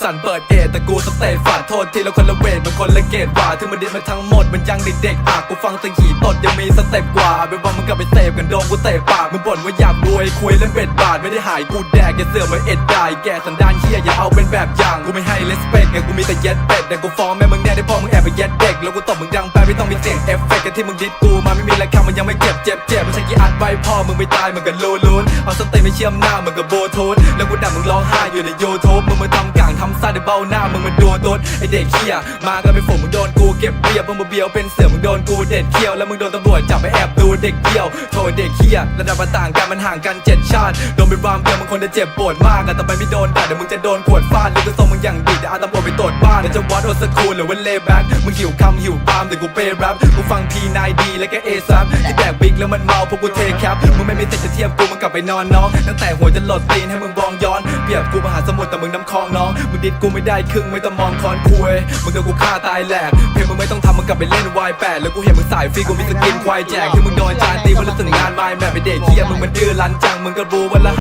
สั่นเปิดเอแต่กูสเตตฝาดโทษทีแล้วคนละเวทมันคนละเกตว่าถึงมันดินมาทั้งหมดมันยังเด็กๆอะกูฟังแตังหีตดยังมีสเต็ปกว่าเป็นว่ามันกลับไปเสพกันโดนกูเตะปากมึงบ่นว่าอยากรวยคุยเล่นเบ็ดบาทไม่ได้หายกูแดกอย่าเสือกมาเอ็ดได้แกสันดานเฮียอย่าเอาเป็นแบบอย่างกูไม่ให้เลสเป ไงกูมีแต่เย็ดเป็ดแต่กูฟ้องแม่มึงแน่ได้พ่อมึงแอบไปเย็ดเด็กแล้วกูตบมึงดังไปไม่ต้องมีเสียงเอฟเฟกต์กันที่มึงดิดกูมาไม่มีราคามันยังไม่เจ็บเจ็บเจ็บไม่ใช่กี่อัดไว้พอมึงไม่ตายมึงก็รู้ลุ้นเอาสเตย์ไม่เชื่อมหน้ามึงก็โบทูธแล้วกูด่ามึงร้องไห้อยู่ในยูทูบมึงมาทำกลางทำซ่าในเบ้าหน้ามึงมาดูตัวไอเด็กเฮียมากันเป็นฝูงมึงโดนกูเก็บเปียบมึงมาเบียวเป็นเสือมึงโดนกูเด็ดเขี้ยวแล้วมึงโดนตำรวจจับไปแอบดูเด็กเดียวโทษเด็กเฮียระดับมันต่างกันมันห่างกันเจ็ดชาติโดนเป็นรามเดียวมึงคนจะเจ็บปวดมากอะแต่ไปไม่โดนด่าเดี๋ยวมึงจะโดนขวดฟาดหรือจะส่งมึงอย่างดีแต่อาตำรวจไปตรวจบ้านเดี๋ยวจะวัดโอสคูลหรือว่าเลแบ็กมึงหิวคำหิวปามแต่กูเปย์แรปกูฟังพีนายดีแล้วก็เอซับที่แดกบิ๊กแล้วมันเมาพวกกูเทแคปมึงไม่มีสิทธิ์จะเทียบกูมึงกลับไปนอนน้องตั้งแต่หัวจะหลดตีนให้มึงบองย้อนเปรียบกูมหาสมุทรแต่มึงน้ำคลองน้องมึงดิดกูไม่ได้ครึ่งไม่ต้องมองคอนคุยมึงโดนกูฆ่าตายแหลกเพลงมึงไม่ต้องทำมึงกลับไปเล่นวายแปดแล้วกูเห็นมึงสายฟรีกูมีสกินควายแจกที่มึงโดนจานตีวันละถึงงานไม้แม่ไปเด็กเฮียมึงมันดื้อรั้นจังมึงก็รู้วันละ